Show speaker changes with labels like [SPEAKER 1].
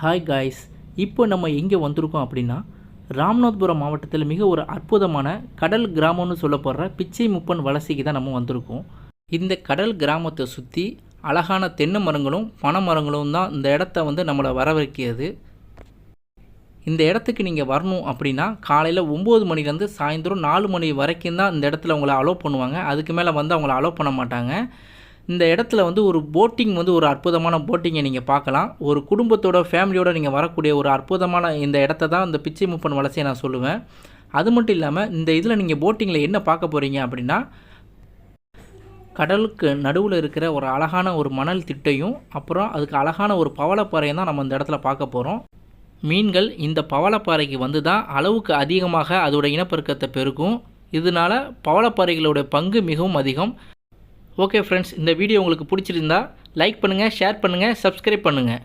[SPEAKER 1] Hi guys இப்போ நம்ம எங்கே வந்திருக்கோம் அப்படின்னா ராமநாதபுரம் மாவட்டத்தில் மிக ஒரு அற்புதமான கடல் கிராமம்னு சொல்லப்படுற பிச்சை முப்பன் வலசைக்கு தான் நம்ம வந்திருக்கோம். இந்த கடல் கிராமத்தை சுற்றி அழகான தென்னை மரங்களும் பனை மரங்களும் தான் இந்த இடத்த வந்து நம்மளை வரவேற்கிறது. இந்த இடத்துக்கு நீங்கள் வரணும் அப்படின்னா காலையில் ஒம்பது மணிலேருந்து சாயந்தரம் நாலு மணி வரைக்கும் தான் இந்த இடத்துல உங்களை அலோவ் பண்ணுவாங்க. அதுக்கு மேலே வந்து அவங்கள அலோவ் பண்ண மாட்டாங்க. இந்த இடத்துல வந்து ஒரு போட்டிங் வந்து ஒரு அற்புதமான போட்டிங்கை நீங்கள் பார்க்கலாம். ஒரு குடும்பத்தோட ஃபேமிலியோடு நீங்கள் வரக்கூடிய ஒரு அற்புதமான இந்த இடத்த தான் இந்த பிச்சை முப்பன் வலசையை நான் சொல்லுவேன். அது மட்டும் இல்லாமல் இந்த இதில் நீங்கள் போட்டிங்கில் என்ன பார்க்க போகிறீங்க அப்படின்னா கடலுக்கு நடுவில் இருக்கிற ஒரு அழகான ஒரு மணல் திட்டையும் அப்புறம் அதுக்கு அழகான ஒரு பவளப்பாறையும் தான் நம்ம இந்த இடத்துல பார்க்க போகிறோம் மீன்கள் இந்த பவளப்பாறைக்கு வந்து தான் அளவுக்கு அதிகமாக அதோட இனப்பெருக்கத்தை பெருக்கும். இதனால பவளப்பாறைகளோட பங்கு மிகவும் அதிகம். ஓகே ஃப்ரெண்ட்ஸ் இந்த வீடியோ உங்களுக்கு பிடிச்சிருந்தா லைக் பண்ணுங்கள் ஷேர் பண்ணுங்கள் சப்ஸ்கிரைப் பண்ணுங்கள்